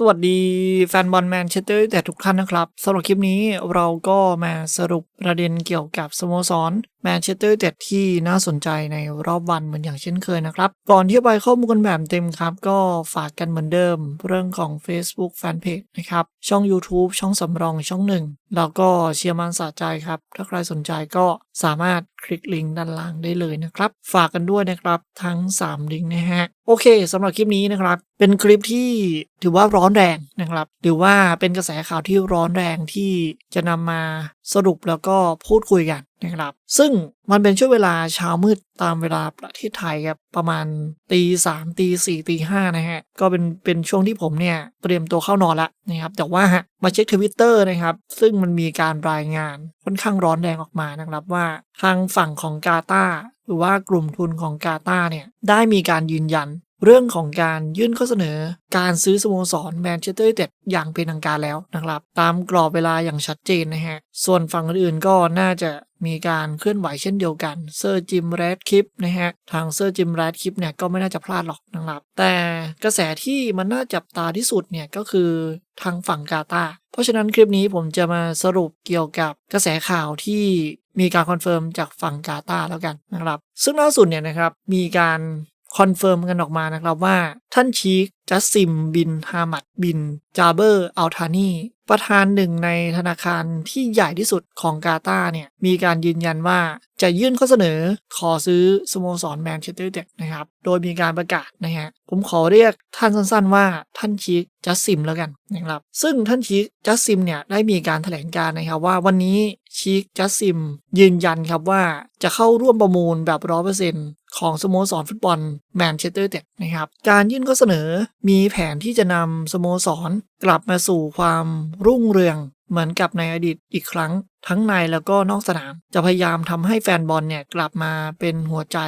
สวัสดีแฟนบอลแมนเชสเตอร์แต่ทุกท่านนะครับสำหรับคลิปนี้เราก็มาสรุปประเด็นเกี่ยวกับสโมสรแมนเชสเตอร์เต็ดที่น่าสนใจในรอบวันเหมือนอย่างเช่นเคยนะครับ ก่อนที่จะไปข้อมูลกันแบบเต็มครับ ก็ฝากกันเหมือนเดิม เรื่องของ Facebook Fanpage นะครับ ช่อง YouTube ช่องสำรองช่องหนึ่งแล้วก็เชียร์มันสะใจครับ ถ้าใครสนใจก็สามารถ คลิกลิงก์ด้านล่างได้เลยนะครับ ฝากกันด้วยนะครับทั้ง 3 ลิงก์นะฮะ โอเคสำหรับคลิปนี้นะครับ เป็นคลิปที่ถือว่าร้อนแรงนะครับ หรือว่าเป็นกระแสข่าวที่ร้อนแรงที่จะนำมา สรุปแล้วก็พูดคุยกันนะครับ ซึ่งมันเป็นช่วงเวลาเช้ามืดตามเวลาประเทศไทยครับประมาณตีสามตีสี่ตีห้านะฮะ ก็เป็นเป็นช่วงที่ผมเนี่ย เตรียมตัวเข้านอนละนะครับ แต่ว่ามาเช็คทวิตเตอร์นะครับ ซึ่งมันมีการรายงานค่อนข้างร้อนแรงออกมานะครับว่าทางฝั่งของกาตาร์หรือว่ากลุ่มทุนของกาตาร์เนี่ย ได้มีการยืนยัน เรื่องของการยื่นข้อเสนอ การซื้อสโมสรแมนเชสเตอร์ยูไนเต็ดอย่างเป็นทางการแล้วนะครับ ตามกรอบเวลาอย่างชัดเจนนะฮะ ส่วนฝั่งอื่นๆก็น่าจะมีการเคลื่อนไหวเช่นเดียวกันเซอร์จิมแรดคลิปนะฮะ ทางเซอร์จิมแรดคลิปเนี่ยก็ไม่น่าจะพลาดหรอกนะครับ แต่กระแสที่มันน่าจับตาที่สุดเนี่ยก็คือทางฝั่งกาตาเพราะฉะนั้นคลิปนี้ผมจะมาสรุปเกี่ยวกับกระแสข่าวที่มีการคอนเฟิร์มจากฝั่งกาตาแล้วกันนะครับ ซึ่งล่าสุดเนี่ยนะครับมีการ คอนเฟิร์มกันออกมานะครับว่า ท่านชีคจัสซิม บิน ฮามัด บิน จาเบอร์ อัลทานี ประธานหนึ่งในธนาคารที่ใหญ่ที่สุดของกาตาร์เนี่ย มีการยืนยันว่าจะยื่นข้อเสนอขอซื้อสโมสรแมนเชสเตอร์ยูไนเต็ดนะครับ โดยมีการประกาศนะฮะ ผมขอเรียกท่านสั้นๆว่าท่านชีคจัสซิมแล้วกันนะครับ ซึ่งท่านชีคจัสซิมเนี่ยได้มีการแถลงการนะครับว่าวันนี้ชีคจัสซิมยืนยันครับว่าจะเข้าร่วมประมูลแบบร้อเปอร์เซ็นต์ ของสโมสรฟุตบอลแมนเชสเตอร์เต็ดนะครับการยื่นข้อเสนอมีแผนที่จะนำสโมสรกลับมาสู่ความรุ่งเรืองเหมือนกับในอดีตอีกครั้ง ทั้งในแล้วก็นอกสนาม จะพยายามทำให้แฟนบอลเนี่ยกลับมาเป็นหัวใจ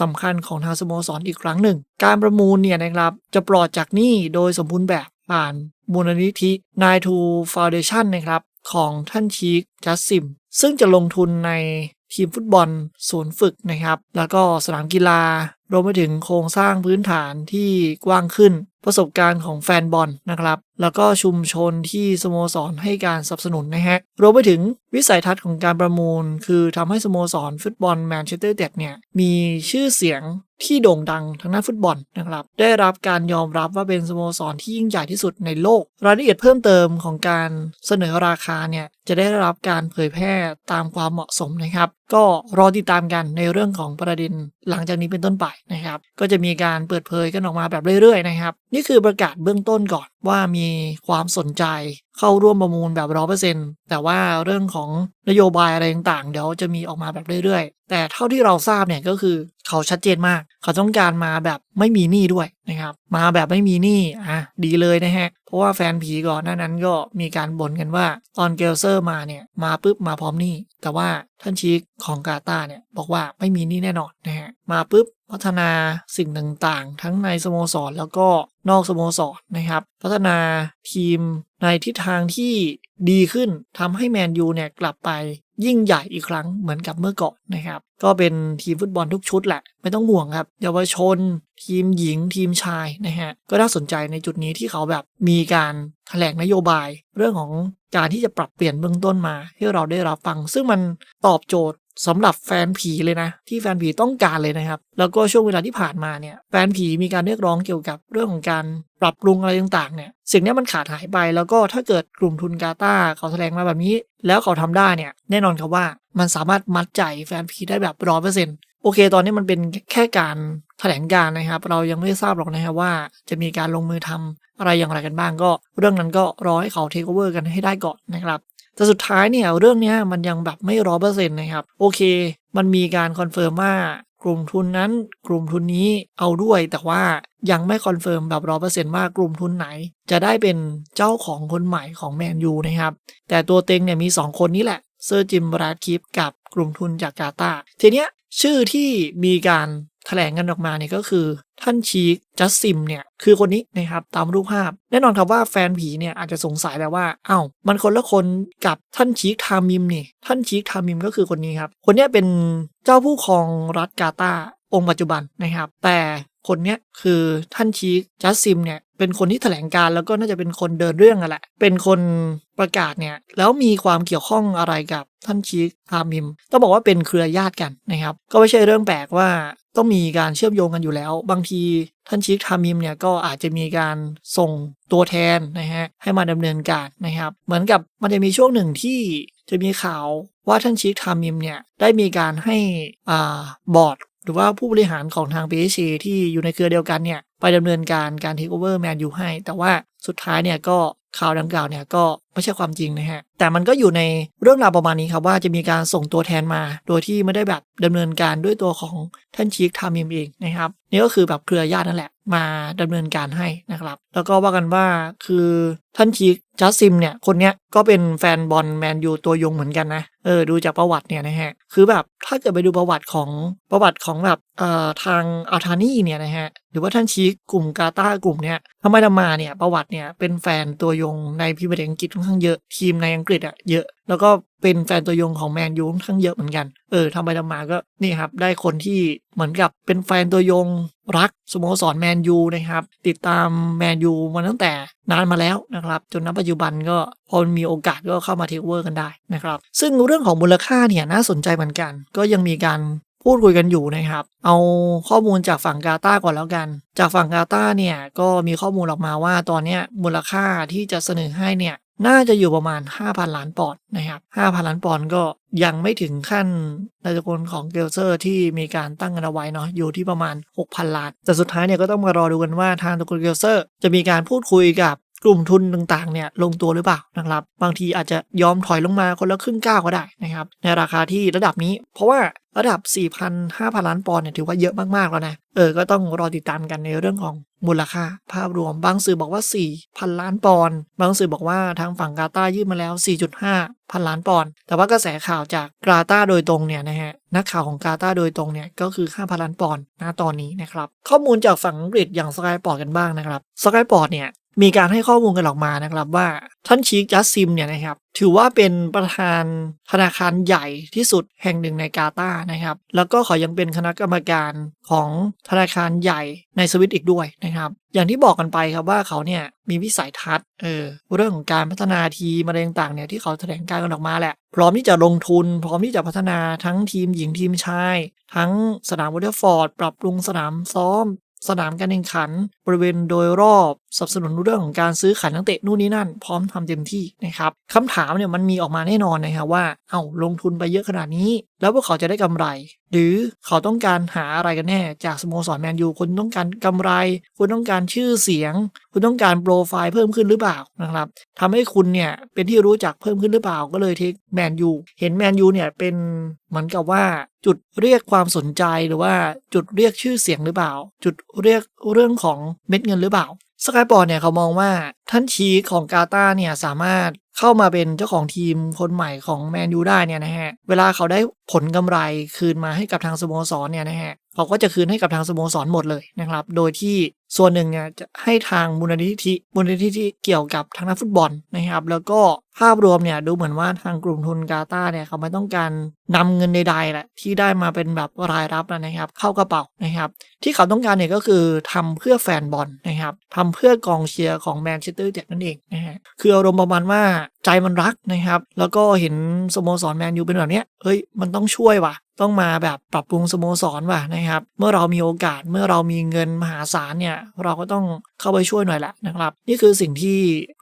สำคัญของทางสโมสรอีกครั้งหนึ่ง การประมูลเนี่ยนะครับจะปลอดจากหนี้โดยสมบูรณ์แบบผ่านมูลนิธินายทูฟาวเดชันนะครับของท่านชีคจัสซิม ซึ่งจะลงทุนใน ทีมฟุตบอลศูนย์ฝึกนะครับ แล้วก็สนามกีฬา รวมไปถึงโครงสร้างพื้นฐานที่กว้างขึ้น ประสบการณ์ของแฟนบอลนะครับ แล้วก็ชุมชนที่สโมสรให้การสนับสนุนนะฮะ รวมไปถึงวิสัยทัศน์ของการประมูล คือทำให้สโมสรฟุตบอลแมนเชสเตอร์เต็ดเนี่ย มีชื่อเสียงที่โด่งดังทางด้านฟุตบอลนะครับ ได้รับการยอมรับว่าเป็นสโมสรที่ยิ่งใหญ่ที่สุดในโลก รายละเอียดเพิ่มเติมของการเสนอราคาเนี่ย จะได้รับการเผยแพร่ตามความเหมาะสมนะครับ ก็รอติดตามกันในเรื่องของประเด็นหลังจากนี้เป็นต้นไปนะครับก็จะมีการเปิดเผยกันออกมาแบบเรื่อยๆนะครับนี่คือประกาศเบื้องต้นก่อนว่ามีความสนใจ เข้าร่วมประมูลแบบร้อเปอร์เซ็นต์แต่ว่าเรื่องของนโยบายอะไรต่างๆ เดี๋ยวจะมีออกมาแบบเรื่อยๆ แต่เท่าที่เราทราบเนี่ยก็คือเขาชัดเจนมาก เขาต้องการมาแบบไม่มีหนี้ด้วยนะครับ มาแบบไม่มีหนี้อะดีเลยนะฮะ เพราะว่าแฟนผีก่อนหน้านั้นก็มีการบ่นกันว่าตอนเกลเซอร์มาเนี่ยมาปุ๊บมาพร้อมหนี้ แต่ว่าท่านชีคของกาตาเนี่ยบอกว่าไม่มีหนี้แน่นอนนะฮะมาปุ๊บพัฒนาสิ่งต่างๆ ทั้งในสโมสรแล้วก็ นอกสโมสรนะครับ พัฒนาทีมในทิศทางที่ดีขึ้นทำให้แมนยูเนี่ยกลับไปยิ่งใหญ่อีกครั้งเหมือนกับเมื่อก่อนนะครับ ก็เป็นทีมฟุตบอลทุกชุดแหละ ไม่ต้องห่วงครับ เยาวชน ทีมหญิงทีมชายนะฮะ ก็น่าสนใจในจุดนี้ที่เขาแบบมีการแถลงนโยบาย เรื่องของการที่จะปรับเปลี่ยนเบื้องต้นมาให้เราได้รับฟัง ซึ่งมันตอบโจทย์ สำหรับแฟนผีเลยนะ ที่แฟนผีต้องการเลยนะครับ แล้วก็ช่วงเวลาที่ผ่านมาเนี่ยแฟนผีมีการเรียกร้องเกี่ยวกับเรื่องของการปรับปรุงอะไรต่างๆเนี่ยสิ่งนี้มันขาดหายไปแล้วก็ถ้าเกิดกลุ่มทุนกาตาเขาแสดงมาแบบนี้ แล้วเขาทำได้เนี่ยแน่นอนครับว่ามันสามารถมัดใจแฟนผีได้แบบร้อยเปอร์เซ็นต์โอเค ตอนนี้มันเป็นแค่การแถลงการนะครับ เรายังไม่ทราบหรอกนะครับว่าจะมีการลงมือทำอะไรอย่างไรกันบ้างก็ เรื่องนั้นก็รอให้เขาเทคโอเวอร์กันให้ได้ก่อนนะครับ แต่สุดท้ายเนี่ยเรื่องนี้มันยังแบบไม่ร้อเปอร์เซ็นต์นะครับ โอเค มันมีการคอนเฟิร์มว่ากลุ่มทุนนั้นกลุ่มทุนนี้เอาด้วยแต่ว่ายังไม่คอนเฟิร์มแบบร้อเปอร์เซ็นต์ว่ากลุ่มทุนไหน จะได้เป็นเจ้าของคนใหม่ของแมนยูนะครับ แต่ตัวเต็งเนี่ยมี 2 คนนี้แหละเซอร์จิมบราดคิปกับกลุ่มทุนจากกาตาทีเนี้ยชื่อที่มีการ ถลงกันออกมาเนี่ยก็คือท่านชีคจัสซิมเนี่ยคือคนนี้นะครับตามรูปภาพ แน่นอนครับว่าแฟนผีเนี่ยอาจจะสงสัยแล้วว่าเอ้ามันคนละคนกับท่านชีคทามิมนี่ท่านชีคทามิมก็คือคนนี้ครับ คนนี้เป็นเจ้าผู้ครองรัฐกาตาองค์ปัจจุบันนะครับ แต่คนเนี้ยคือท่านชีคจัสซิมเนี่ยเป็นคนที่แถลงการแล้วก็น่าจะเป็นคนเดินเรื่องอะแหละ เป็นคนประกาศเนี่ยแล้วมีความเกี่ยวข้องอะไรกับท่านชีคทามิมต้องบอกว่าเป็นเครือญาติกันนะครับ ก็ไม่ใช่เรื่องแปลกว่า ต้องมีการเชื่อมโยงกันอยู่แล้ว บางทีท่านชีคทามิมเนี่ยก็อาจจะมีการส่งตัวแทนนะฮะให้มาดำเนินการนะครับ เหมือนกับมันจะมีช่วงหนึ่งที่จะมีข่าวว่าท่านชีคทามิมเนี่ยได้มีการให้อ่าบอร์ดหรือว่าผู้บริหารของทาง PSG ที่อยู่ในเครือเดียวกันเนี่ยไปดำเนินการการเทคโอเวอร์แมนยูให้ แต่ว่าสุดท้ายเนี่ยก็ข่าวดังกล่าวเนี่ยก็ไม่ใช่ความจริงนะฮะ แต่มันก็อยู่ในเรื่องราวประมาณนี้ครับว่าจะมีการส่งตัวแทนมา โดยที่ไม่ได้แบบดำเนินการด้วยตัวของท่านชีคทามิมเองนะครับนี่ก็คือแบบเครือญาตินั่นแหละมาดำเนินการให้นะครับ แล้วก็ว่ากันว่าคือท่านชีคจัสซิมเนี่ยคนเนี้ยก็เป็นแฟนบอลแมนยูตัวยงเหมือนกันนะเออดูจากประวัติเนี่ยนะฮะคือแบบถ้าเกิดไปดูประวัติของประวัติของแบบเอ่อทางอัลทานี่เนี่ยนะฮะหรือว่าท่านชีคกลุ่มกาตากลุ่มเนี้ยทำไมทำมาเนี่ยประวัติเนี่ยเป็นแฟนตัวยงในพรีเมียร์ลีกอังกฤษอนข้างเยอะทีมในอังกฤษอะเยอะ แล้วก็เป็นแฟนตัวยงของแมนยูค่อนข้างเยอะเหมือนกัน เออทำไปทำมาก็นี่ครับ ได้คนที่เหมือนกับเป็นแฟนตัวยงรักสโมสรแมนยูนะครับ ติดตามแมนยูมาตั้งแต่นานมาแล้วนะครับ จนณปัจจุบันก็พอมีโอกาสก็เข้ามาเทคเวอร์กันได้นะครับ ซึ่งเรื่องของมูลค่าเนี่ยน่าสนใจเหมือนกัน ก็ยังมีการพูดคุยกันอยู่นะครับ เอาข้อมูลจากฝั่งกาตาร์ก่อนแล้วกัน จากฝั่งกาตาร์เนี่ยก็มีข้อมูลออกมาว่าตอนนี้มูลค่าที่จะเสนอให้เนี่ย น่าจะอยู่ประมาณ 5,000 ล้านปอนด์นะครับ 5,000 ล้านปอนด์ก็ยังไม่ถึงขั้นในตระกลของเกลเซอร์ที่มีการตั้งกันเอาไว้เนาะอยู่ที่ประมาณ 6,000 ล้าน แต่สุดท้ายเนี่ยก็ต้องมารอดูกันว่าทางตะกลเกลเซอร์ จะมีการพูดคุยกับ กลุ่มทุนต่างๆเนี่ยลงตัวหรือเปล่านะครับ บางทีอาจจะยอมถอยลงมาคนละครึ่งก้าวก็ได้นะครับ ในราคาที่ระดับนี้ เพราะว่าระดับ 4,000 5,000 ล้านปอนด์เนี่ยถือว่าเยอะมากๆแล้วนะ เออ ก็ต้องรอติดตามกันในเรื่องของมูลค่า ภาพรวม บางสื่อบอกว่า 4,000 ล้านปอนด์ บางสื่อบอกว่าทางฝั่งกาตาร์ยื่นมาแล้ว 4.5 พันล้านปอนด์ แต่ว่ากระแสข่าวจากกาตาร์โดยตรงเนี่ยนะฮะ นักข่าวของกาตาร์โดยตรงเนี่ยก็คือ 5,000 ล้านปอนด์ณตอนนี้นะครับ ข้อมูลจากฝั่งอังกฤษอย่างสกายปอร์ตกันบ้างนะครับสกายปอร์ตเนี่ย มีการให้ข้อมูลกันออกมานะครับว่าท่านชีคจัสซิมเนี่ยนะครับถือว่าเป็นประธานธนาคารใหญ่ที่สุดแห่งหนึ่งในกาตาร์นะครับ แล้วก็เขายังเป็นคณะกรรมการของธนาคารใหญ่ในสวิตอีกด้วยนะครับ อย่างที่บอกกันไปครับว่าเขาเนี่ยมีวิสัยทัศน์เออเรื่องของการพัฒนาทีมอะไรต่างๆเนี่ยที่เขาแถลงการกันออกมาแหละ พร้อมที่จะลงทุน พร้อมที่จะพัฒนาทั้งทีมหญิงทีมชาย ทั้งสนามวอเตอร์ฟอร์ด ปรับปรุงสนามซ้อมสนามการแข่งขัน บริเวณโดยรอบสนับสนุนเรื่องของการซื้อขายนักเตะนู่นนี่นั่น พร้อมทำเต็มที่นะครับคำถามเนี่ยมันมีออกมาแน่นอนนะครับว่า เอาลงทุนไปเยอะขนาดนี้ แล้วพวกเขาจะได้กำไร หรือเขาต้องการหาอะไรกันแน่ จากสโมสรแมนยูคุณต้องการกำไร คุณต้องการชื่อเสียง คุณต้องการโปรไฟล์เพิ่มขึ้นหรือเปล่านะครับทำให้คุณเนี่ยเป็นที่รู้จักเพิ่มขึ้นหรือเปล่าก็เลยเทคแมนยูเห็นแมนยูเนี่ยเป็นเหมือนกับว่าจุดเรียกความสนใจหรือว่าจุดเรียกชื่อเสียงหรือเปล่า จุดเรียกเรื่องของเม็ดเงินหรือเปล่า สกายบอร์ดเนี่ยเขามองว่าท่านชีคของกาตาเนี่ยสามารถเข้ามาเป็นเจ้าของทีมคนใหม่ของแมนยูได้เนี่ยนะฮะ เวลาเขาได้ผลกำไรคืนมาให้กับทางสโมสรเนี่ยนะฮะ เขาก็จะคืนให้กับทางสโมสรหมดเลยนะครับ โดยที่ส่วนหนึ่งเนี่ยจะให้ทางมูลนิธิมูลนิธิที่เกี่ยวกับทางนักฟุตบอลนะครับ แล้วก็ภาพรวมเนี่ยดูเหมือนว่าทางกลุ่มทุนกาตาเนี่ยเขาไม่ต้องการนำเงินใดๆแหละที่ได้มาเป็นแบบรายรับนะครับ เข้ากระเป๋านะครับ ที่เขาต้องการเนี่ยก็คือทำเพื่อแฟนบอลนะครับทำเพื่อกองเชียร์ของแมนเชสเตอร์เจ็ดนั่นเองนะฮะคืออารมณ์ประมาณว่าใจมันรักนะครับ แล้วก็เห็นสโมสรแมนยูเป็นแบบเนี้ยเฮ้ยมันต้องช่วยว่ะ ต้องมาแบบปรับปรุงสโมสรว่ะนะครับ เมื่อเรามีโอกาสเมื่อเรามีเงินมหาศาลเนี่ย เราก็ต้องเข้าไปช่วยหน่อยแหละนะครับ นี่คือสิ่งที่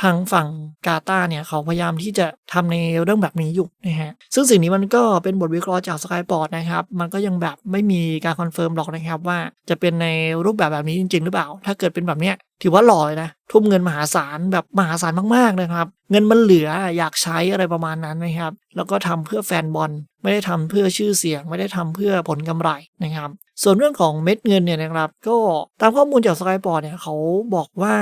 ทางฝั่งกาตาเนี่ย เขาพยายามที่จะทำในเรื่องแบบนี้อยู่นะฮะซึ่งสิ่งนี้มันก็เป็นบทวิเคราะห์จากสกายปอร์ตนะครับ มันก็ยังแบบไม่มีการคอนเฟิร์มหรอกนะครับว่าจะเป็นในรูปแบบแบบนี้จริง ๆ หรือเปล่า ถ้าเกิดเป็นแบบเนี้ย ถือว่าหล่อเลยนะ ทุ่มเงินมหาศาลแบบมหาศาลมากๆนะครับ เงินมันเหลืออยากใช้อะไรประมาณนั้นนะครับ แล้วก็ทำเพื่อแฟนบอล ไม่ได้ทำเพื่อชื่อเสียง ไม่ได้ทำเพื่อผลกำไรนะครับ ส่วนเรื่องของเม็ดเงินเนี่ยนะครับ ก็ตามข้อมูลจากสกายปอร์ตเนี่ยเขาบอกว่า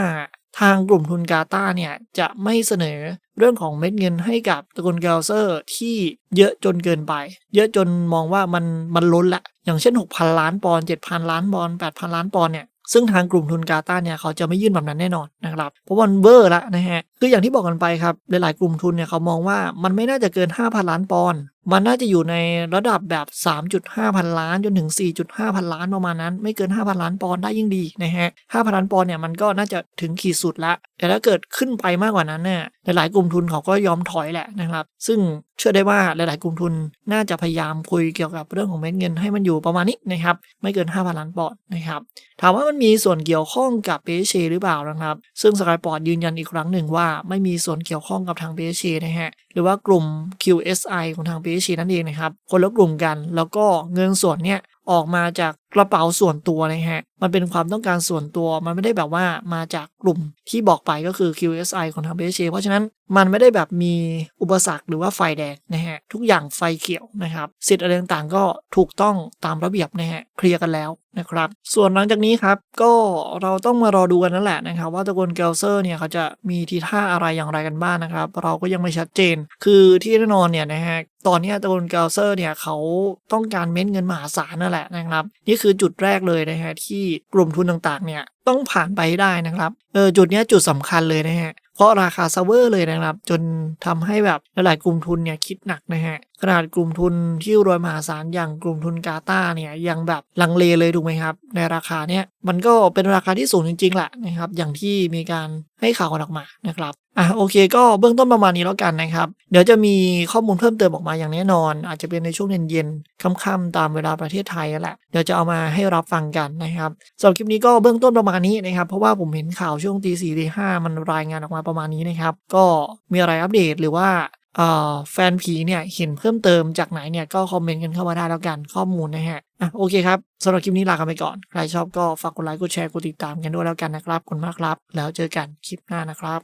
ทางกลุ่มทุนกาตาเนี่ยจะไม่เสนอเรื่องของเม็ดเงินให้กับตระกูลเกลเซอร์ที่เยอะจนเกินไป เยอะจนมองว่ามันมันล้นละ อย่างเช่น 6,000 ล้านปอนด์7,000 ล้านปอนด์8,000 ล้านปอนด์เนี่ย ซึ่งทางกลุ่มทุนกาตาเนี่ยเขาจะไม่ยื่นแบบนั้นแน่นอนนะครับ เพราะมันเบอร์ละนะฮะ คืออย่างที่บอกกันไปครับ หลายๆ กลุ่มทุนเนี่ยเขามองว่ามันไม่น่าจะเกิน 5,000 ล้านปอนด์มันน่าจะอยู่ในระดับแบบ 3.5 พันล้านจนถึง 4.5 พันล้านประมาณนั้น ไม่เกิน 5,000 ล้านปอนด์ได้ยิ่งดีนะฮะ5,000 ล้านปอนด์เนี่ยมันก็น่าจะถึงขีดสุดละ แต่ถ้าเกิดขึ้นไปมากกว่านั้นเนี่ยหลายๆ กลุ่มทุนเขาก็ยอมถอยแหละนะครับ ซึ่งเชื่อได้ว่าหลาย ๆ กลุ่มทุนน่าจะพยายามคุยเกี่ยวกับเรื่องของเม็ดเงินให้มันอยู่ประมาณนี้นะครับ ไม่เกิน 5,000 ล้านปอนด์นะครับ ถามว่ามันมีส่วนเกี่ยวข้องกับ p h หรือเปล่านะครับ ซึ่งสกายปอร์ตยืนยันอีกครั้งหนึ่งว่าไม่มีส่วนเกี่ยวข้องกับทาง p h นะฮะ หรือว่ากลุ่ม QSI ของทาง p h นั่นเองนะครับ คนละกลุ่มกัน แล้วก็เงินส่วนเนี้ยออกมาจากกระเป๋าส่วนตัวนะฮะ มันเป็นความต้องการส่วนตัว มันไม่ได้แบบว่ามาจากกลุ่มที่บอกไปก็คือ QSI ของทาง p h เพราะฉะนั้นมันไม่ได้แบบมีอุปสรรคหรือว่าไฟแดงนะฮะ ทุกอย่างไฟเขียวนะครับ สิทธิ์อะไรต่างๆก็ถูกต้องตามระเบียบนะฮะ เคลียร์กันแล้วนะครับ ส่วนหลังจากนี้ครับ ก็เราต้องมารอดูกันนั่นแหละนะครับ ว่าตระกูลเกลเซอร์เนี่ยเขาจะมีทีท่าอะไรอย่างไรกันบ้างนะครับ เราก็ยังไม่ชัดเจน คือที่แน่นอนเนี่ยนะฮะ ตอนนี้ตระกูลเกลเซอร์เนี่ยเขาต้องการเม็ดเงินมหาศาลนั่นแหละนะครับนี่คือจุดแรกเลยนะฮะที่กลุ่มทุนต่างๆเนี่ยต้องผ่านไปได้นะครับเออจุดนี้จุดสำคัญเลยนะฮะเพราะราคาซัพเวอร์เลยนะครับ จนทำให้แบบหลายๆกลุ่มทุนเนี่ยคิดหนักนะฮะ ขนาดกลุ่มทุนที่รวยมหาศาลอย่างกลุ่มทุนกาตาเนี่ยยังแบบลังเลเลยถูกไหมครับ ในราคาเนี้ยมันก็เป็นราคาที่สูงจริงๆแหละนะครับอย่างที่มีการให้ข่าวกันออกมานะครับอะโอเคก็เบื้องต้นประมาณนี้แล้วกันนะครับเดี๋ยวจะมีข้อมูลเพิ่มเติมออกมาอย่างแน่นอน อาจจะเป็นในช่วงเย็นๆค่ำๆตามเวลาประเทศไทยแหละเดี๋ยวจะเอามาให้รับฟังกันนะครับสำหรับคลิปนี้ก็เบื้องต้นประมาณนี้นะครับเพราะว่าผมเห็นข่าวช่วงตีสี่ตีห้ามันรายงานออกมาประมาณนี้นะครับก็มีอะไรอัปเดตหรือว่า แฟนผีเนี่ยเห็นเพิ่มเติมจากไหนเนี่ยก็คอมเมนต์กันเข้ามาได้แล้วกันข้อมูลนะฮะอะโอเคครับสำหรับคลิปนี้ลากันไปก่อน ใครชอบก็ฝากกดไลค์กดแชร์กดติดตามกันด้วยแล้วกันนะครับขอบคุณมากครับ แล้วเจอกันคลิปหน้านะครับ